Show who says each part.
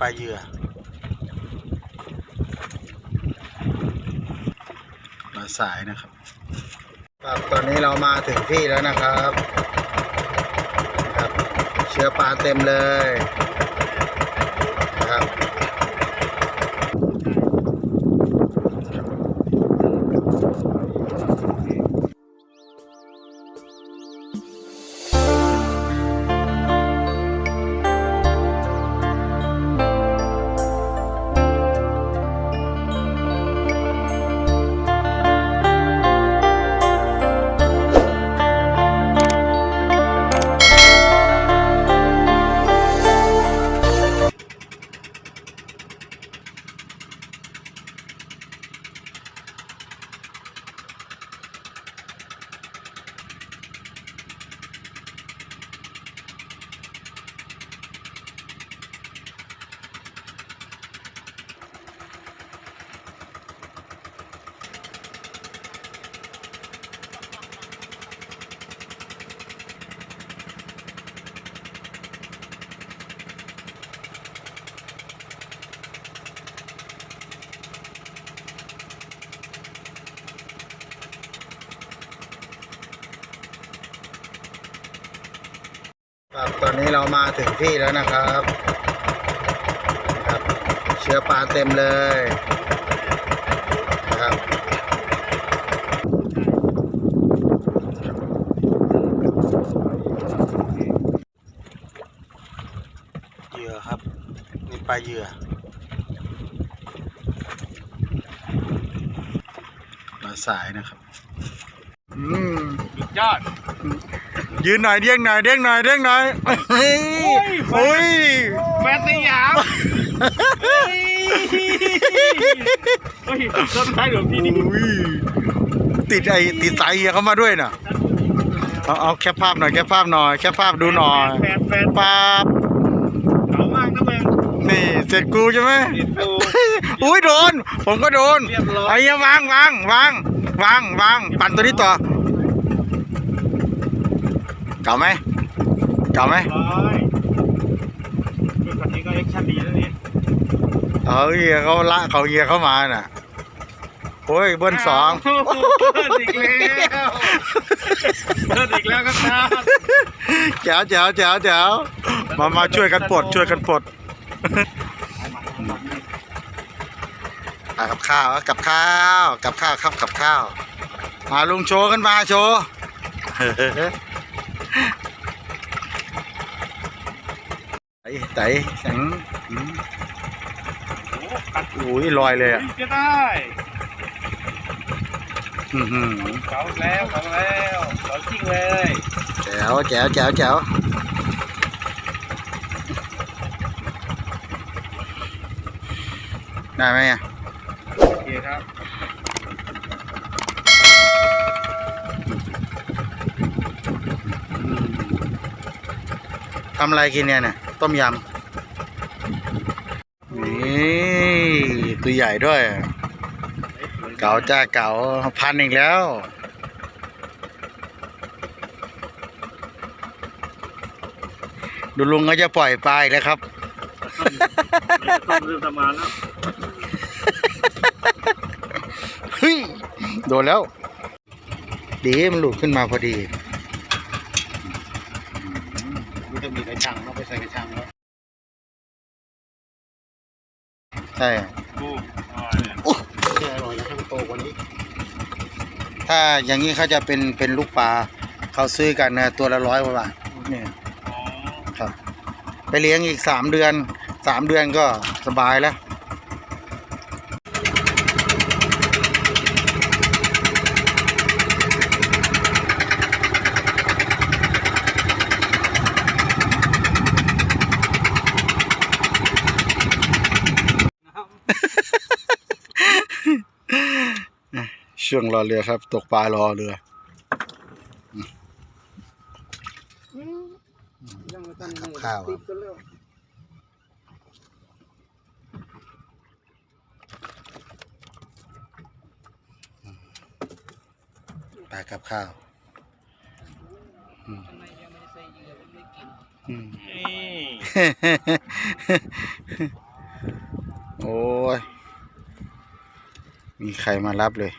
Speaker 1: ปลาเหยื่อปลาสายนะครับครับตอนนี้เรามาถึงที่แล้วนะครับครับ เชื้อปลาเต็มเลย ครับตอนนี้เรามาถึงที่แล้วนะครับครับเชื้อปลาเต็มเลยนะครับเหยื่อครับ นี่ปลาเหยื่อปลาสายนะครับ อืม
Speaker 2: สุดยอด
Speaker 1: ยืนหน่อยเด้งหน่อยเด้งหน่อยเด้งหน่อยเฮ้ย
Speaker 2: โอ้
Speaker 1: โอ้
Speaker 2: ย
Speaker 1: ย
Speaker 2: แฟนสยามเฮ้ยเฮ้ยต้นไม้หลวงพี่นี่
Speaker 1: อุ้ยติดไอ้ติดสายเฮียเขามาด้วยน่ะเอาเอาแคปภาพหน่อยแคปภาพหน่อยแคปภาพดูหน่อย
Speaker 2: แฟนแฟน
Speaker 1: ป๊าบ
Speaker 2: เก่ามากนะแมง
Speaker 1: นี่เสร็จกูใช่ไหม
Speaker 2: เห็นดู
Speaker 1: อุ้ยโดน ผมก็โดน
Speaker 2: เรียบร้อย
Speaker 1: ไอ้เหี้ยวางวางวางวางวางปั่นตัวนี้ต่อเก่าไหมเก่าไหม
Speaker 2: ร้อยคือคนนี้ก็แอคชั่นดีแล้วนี่
Speaker 1: เอาเฮียเขาละเขาเฮียเขามาน่ะโอ้ยเบิ้ลสองา
Speaker 2: วเบิ้ลอีกแล้วเบิ้ลอีกแล้วครับ
Speaker 1: แจ๋วแจ๋วแจ๋วแจ๋วมามาช่วยกันปลดช่วยกันปลดอะกับข้าวอะกับข้าวกับข้าวครับกับข้าวมาลุงโชว์กันมาโชว์ ไต่ไต่แสงอืม
Speaker 2: โอ้กัด
Speaker 1: อุ้ยลอยเลยอะ
Speaker 2: จะได้
Speaker 1: อื้อหือ
Speaker 2: เก่าแล้วเก่าแล้วเก่าจริงเลย
Speaker 1: แจ๋วแจ๋วแจ๋วแจ๋วได้ไหมอะ
Speaker 2: โอเคครับ
Speaker 1: ทำอะไรกินเนี่ยเนี่ย ต้มยำนี่ตัวใหญ่ด้วย เก๋าจ้าเก๋าพันอีกแล้วดูลุงก็จะปล่อยปลาอีกแล้วครับ
Speaker 2: ต้มเริ่มทำงานแล้ว
Speaker 1: เฮ้ยโดนแล้ว ดีมันหลุดขึ้นมาพอดี
Speaker 2: มันจะมีกระชังเราไปใส่กระชังแล้ว
Speaker 1: ใช่
Speaker 2: โอ้ย
Speaker 1: แค่อร่อยนะโตกว่านี้ถ้าอย่างนี้เขาจะเป็นเป็นลูกปลาเขาซื้อกันนะตัวละร้อยกว่าบาทเนี่ย
Speaker 2: อ๋อ
Speaker 1: ครับ ไปเลี้ยงอีกสามเดือนสามเดือนก็สบายแล้ว เช่วงรอเรือครับ ตกปลารอเรือกับข้าวครับปลากับข้าวอืมอืม
Speaker 2: นี่
Speaker 1: โอ้ย มีใครมารับเลย